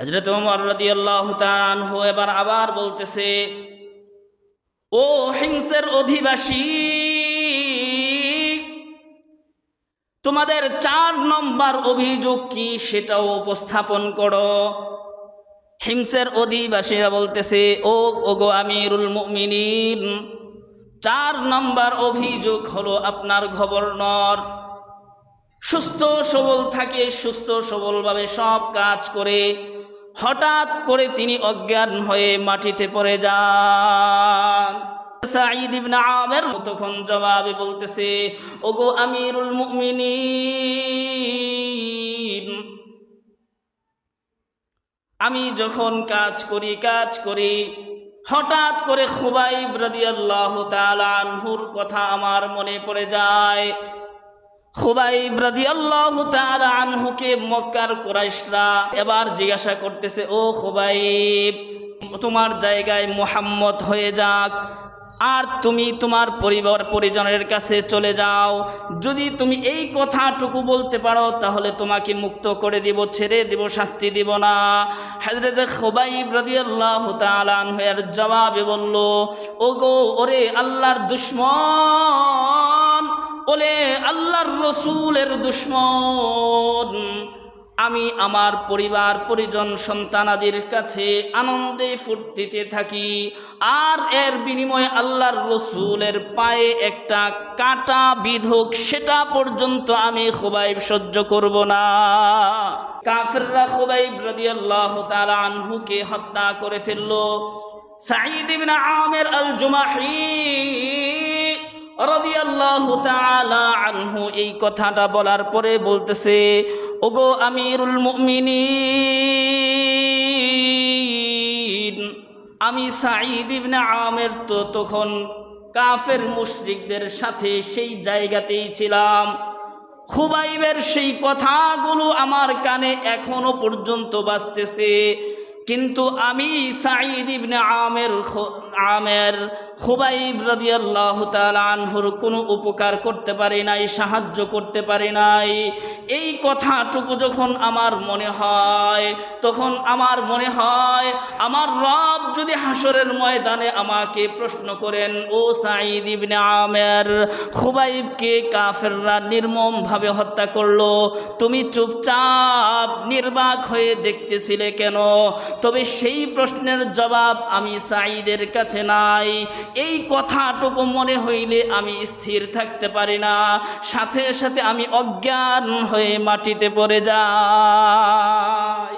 হজরত তাআলা আনহু এবার আবার বলতেছে, ও হিংসের অধিবাসী, তোমাদের চার নম্বর অভিযোগ কি সেটাও উপস্থাপন করো। হিংসের অধিবাসীরা বলতেছে, ও, ওগো আমিরুল মুমিনিন, চার নম্বর অভিযোগ হলো আপনার গভর্নর। সুস্থ সবল থাকে, সুস্থ সবলভাবে সব কাজ করে হঠাৎ করে তিনি অজ্ঞান হয়ে মাটিতে পড়ে যান। সাঈদ ইবনে আমের তখন জবাবে বলতেছে, ওগো আমিরুল মুমিনিন, আমি যখন কাজ করি কাজ করি, হঠাৎ করে খুবাইব রাদিয়াল্লাহু তাআলা আনহুর কথা আমার মনে পড়ে যায়। মক্কার এবার জিজ্ঞাসা করতেছে, ও তোমার জায়গায় মুহাম্মদ হয়ে যাক, আর তুমি তোমার পরিবার পরিজনের কাছে চলে যাও। যদি তুমি এই কথাটুকু বলতে পারো, তাহলে তোমাকে মুক্ত করে দিব, ছেড়ে দিব, শাস্তি দিব না। হজরত খোবাইব রাদিয়াল্লাহু জবাবে বলল, ওগো, ওরে আল্লাহর দুশ্মন ওলে আল্লাহর রসুলের দুশ্মন। আমি আমার পরিবার, পরিজন সন্তানাদের কাছে আনন্দে ফুর্তিতে থাকি। আর এর বিনিময়ে আল্লাহর রসুলের পায়ে একটা কাটা বিধুক, সেটা পর্যন্ত আমি খুবাইব সহ্য করব না। কাফেররা খুবাইব রাদিয়াল্লাহু তাআলা আনহুকে হত্যা করে ফেলল। সাঈদ আমের আল জুমাহি আনহু এই কথাটা বলার পরে বলতেছে, ওগো আমিরুল মুমিনিন, আমি সাঈদ ইবনে আমের তো তখন কাফের মুশরিকদের সাথে সেই জায়গাতেই ছিলাম। খুবাইবের সেই কথাগুলো আমার কানে এখনও পর্যন্ত বাজতেছে, কিন্তু আমি সাঈদ ইবনে আমের আমের খুবাইব রাদিয়াল্লাহু তাআলা আনহুর কোনো উপকার করতে পারি নাই, সাহায্য করতে পারি নাই। এই কথাটুকু যখন আমার মনে হয়, তখন আমার মনে হয়, আমার রব যদি হাসরের ময়দানে আমাকে প্রশ্ন করেন, ও সাঈদ ইবনে আমের খুবাইবকে কাফেররা নির্মমভাবে হত্যা করল? তুমি চুপচাপ নির্বাক হয়ে দেখতেছিলে কেন? তবে সেই প্রশ্নের জবাব আমি সাঈদের কাছে নাই। এই কথাটুকু মনে হইলে আমি স্থির থাকতে পারি না। সাথে সাথে আমি অজ্ঞান হয়ে মাটিতে পড়ে যাই।